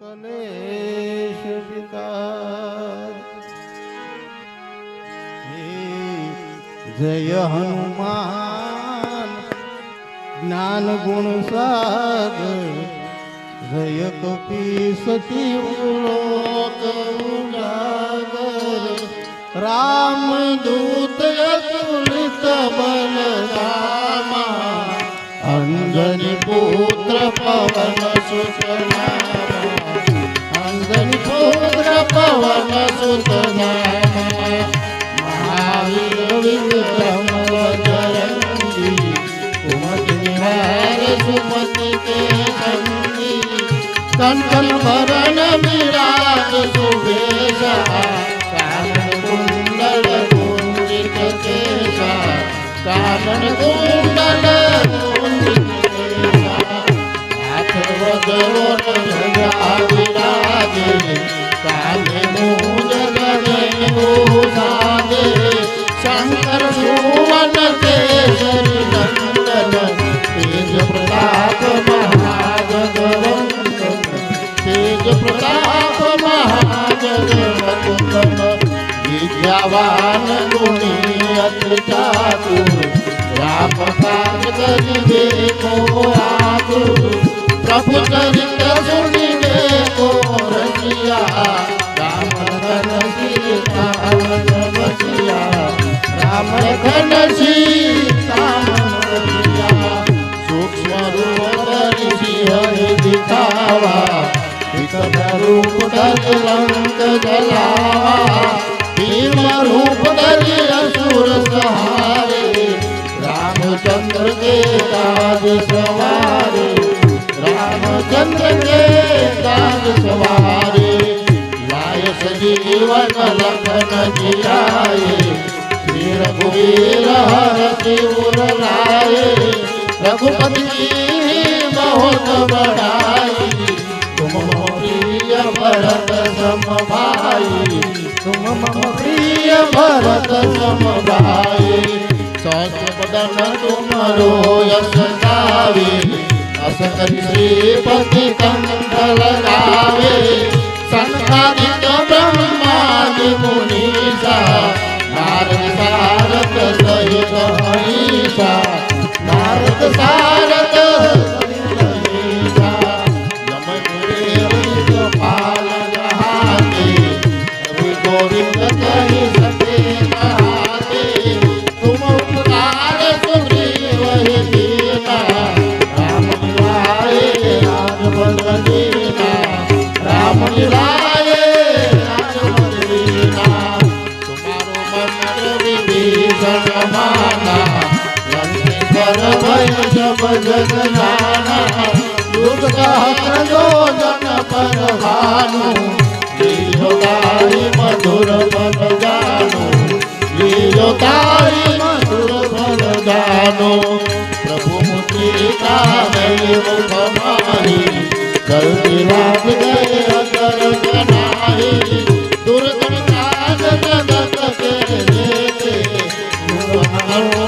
કલેશ વિકાર જય હનુમાન જ્ઞાન ગુણ સાગર જય કપી સતી લોક ઉજાગર રામ દૂત અતુલિત કંકન ભરણ વિરાજ સુવેશા કાનન કુંડલ કુંજિત કેશા કાનન કુંડલ કુંજિત કેશા. હાથ વગરો વિદ્યાવાન ગુણી અતિ ચાતુર રામ કાજ કરી દેખો આતુર પ્રભુ ચરિત સુનીને કો રસિયા, રામ ધન સીતા વસિયા રામ ઘન રૂપ રૂપ જલાવા કાજ સવારે રામચંદ્ર કે કાજ સવારે લાય સજી જીવન લખન જીયાય શ્રી રઘુવીર હર શિવર લાય રઘુપતિ મોહન બડાઈ તુમ પ્રિય ભરત સમભાઈ તુમ મમ પ્રિય ભરત સમભાઈ સાત પદન તું મારો યશ ગાવે. અસકરી શ્રીપતિ કંઠ લગાવે સંખાદિત બ્રહ્માદિ મુનિષા નારદ, સારદ સહિત હૈષા નારદ સાર જગનાના દુર્ગા જોજન પરવાનું લીલો તારી મધુર ફલ ગાનો લીલો તારી મધુર ફલ ગાનો પ્રભુ મુખી કામે મુખ મારી કરતી રાત ગયે અગર કનાહી દુર્ગમ કાજ જગત કે દેતે તું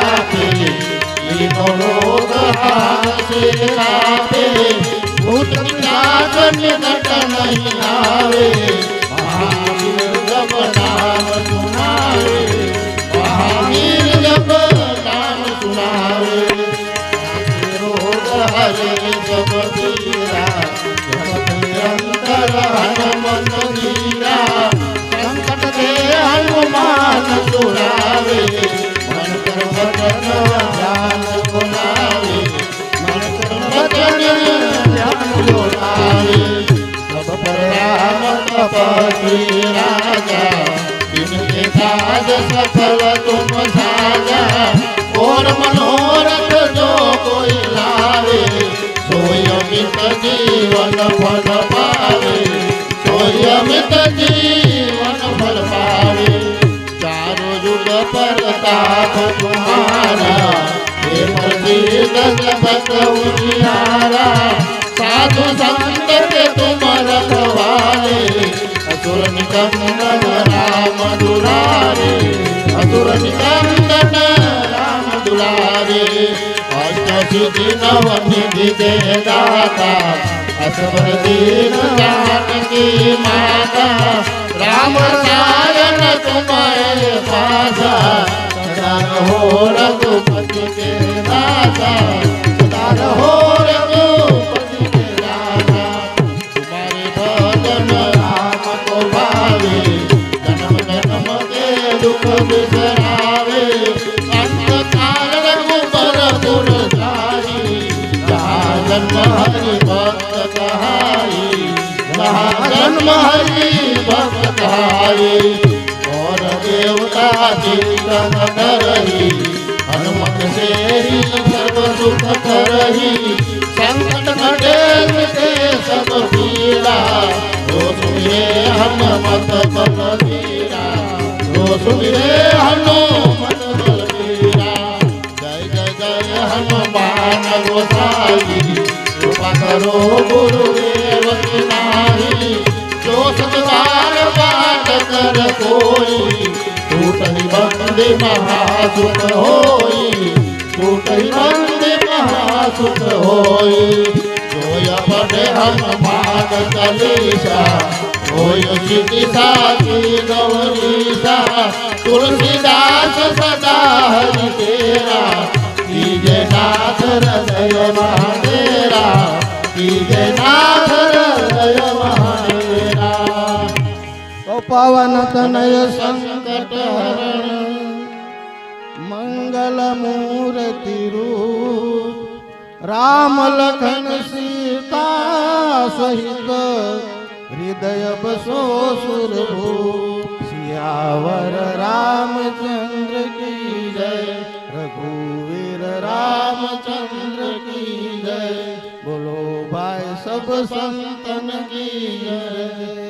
આપે ભૂત પિશાચન ઘટ નહીં આવે મહાવીર જપ નામ સુનાવે મહાવીર જપ નામ સુનાવે રોગ હરે મન પર ભજન ધ્યાન कपति राजा जिनके साज सफल तुम साजा और मनोरथ जो कोई लावे सोयमित जीवन फल पावे सोयमित जीवन फल पावे चारों युग प्रताप तुम्हारा हे प्रसिद्ध जगत उजियारा साधु संत નિકંદન રામ દુલારે અસુર નિકંદન રામ દુલારે અષ્ટ સિદ્ધિ નવ નિધિ દે દાતા અસવર દીન જાનકી માતા રામ નારાયણ તુમારે जहाँ जन्म हरि भक्त कहाई जहाँ जन्म हरि भक्त कहाई और देवता चिंतन करही हनुमत से ही सर्व सुख करही संकट घटे से सब पीड़ा तो सुनिए हनुमत बलबीरा तो सुनिए हनुमत बलबीरा जय जय जय हनुमान गोसाई कृपा करो गुरुदेव की नाही जो सतबार पाठ कर कोई टूटहि बंदे महासुख होई टूटहि बंदे महासुख होई जोय पढ़े हनुमान चालीसा होय सिद्धि साखी गौरीसा तुलसीदास सदा हरि तेरा कीजे नाथ हृदय महातेरा પવન તનય સંકટ હરણ મંગલ મૂર્તિ રૂપ રામ લખન સીતા સહિત હૃદય બસો સુરભૂ શિયાવર સંતન કી જય.